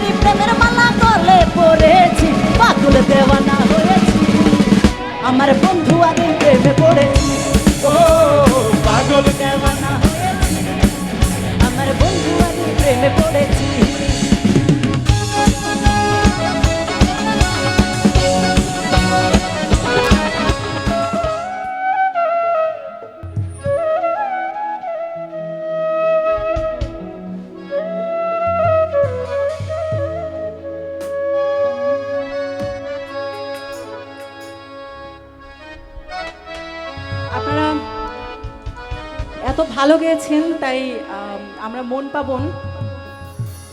তোমারই প্রেমের মালা করলে পড়েছি পাগল দেওয়ানা হয়েছি। আমার বন্ধু আগে প্রেমে পড়েছি। এত ভালো গেয়েছেন, তাই আমরা মন পাবন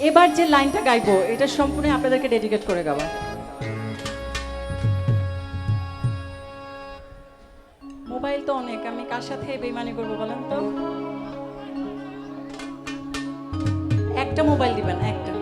এবার যে লাইনটা গাইবো, এটা সম্পূর্ণ আপনাদেরকে ডেডিকেট করে গাবো মোবাইল তো অনেক, আমি কার সাথে বেইমানি করব বলেন তো? একটা মোবাইল দিবেন, একটা।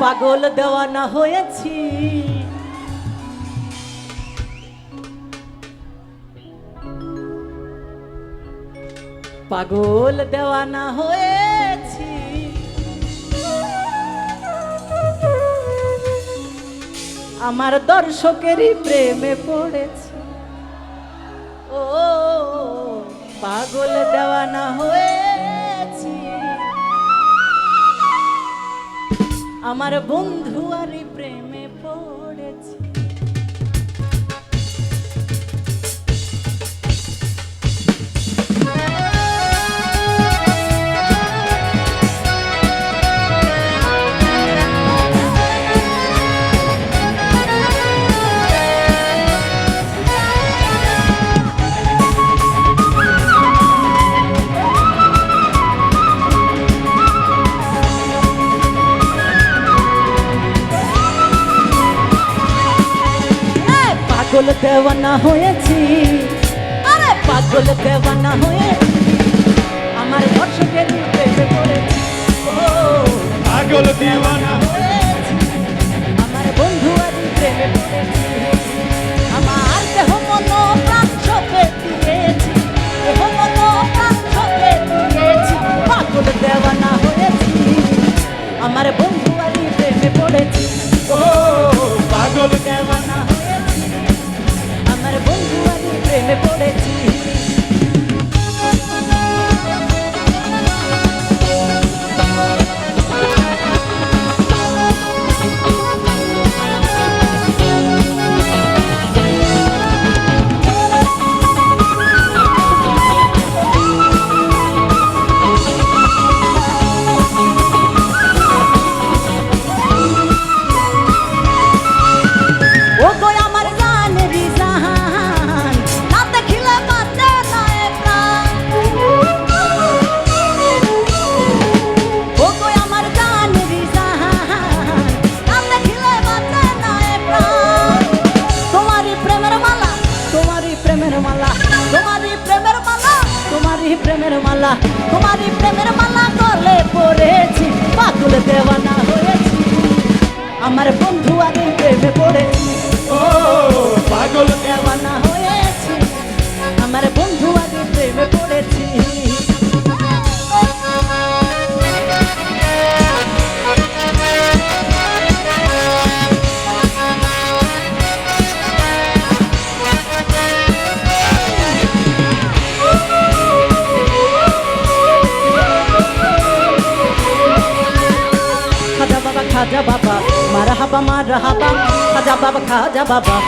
পাগল দেওয়ানা হয়েছি। পাগল দেওয়ানা হয়েছি। আমার দর্শকেরই প্রেমে পড়েছি। ও পাগল দেওয়ানা হয়েছি আমার বন্ধু আরই প্রেমে পাগল দেওয়ানা হয়েছি। আরে পাগল দেওয়ানা হয়েছি। আমার দর্শকের প্রেমে পড়েছি ও পাগল দিওয়ানা প্রেমের মালা, তোমারই প্রেমের মালা করলে পড়েছি, পাগল দেওয়ানা হয়েছি। আমার বন্ধু আগে প্রেমে পড়েছি। ও, পাগল দেওয়ানা হয়েছি। Khaja Baba Marhaba Marhaba Khaja Baba Khaja Baba.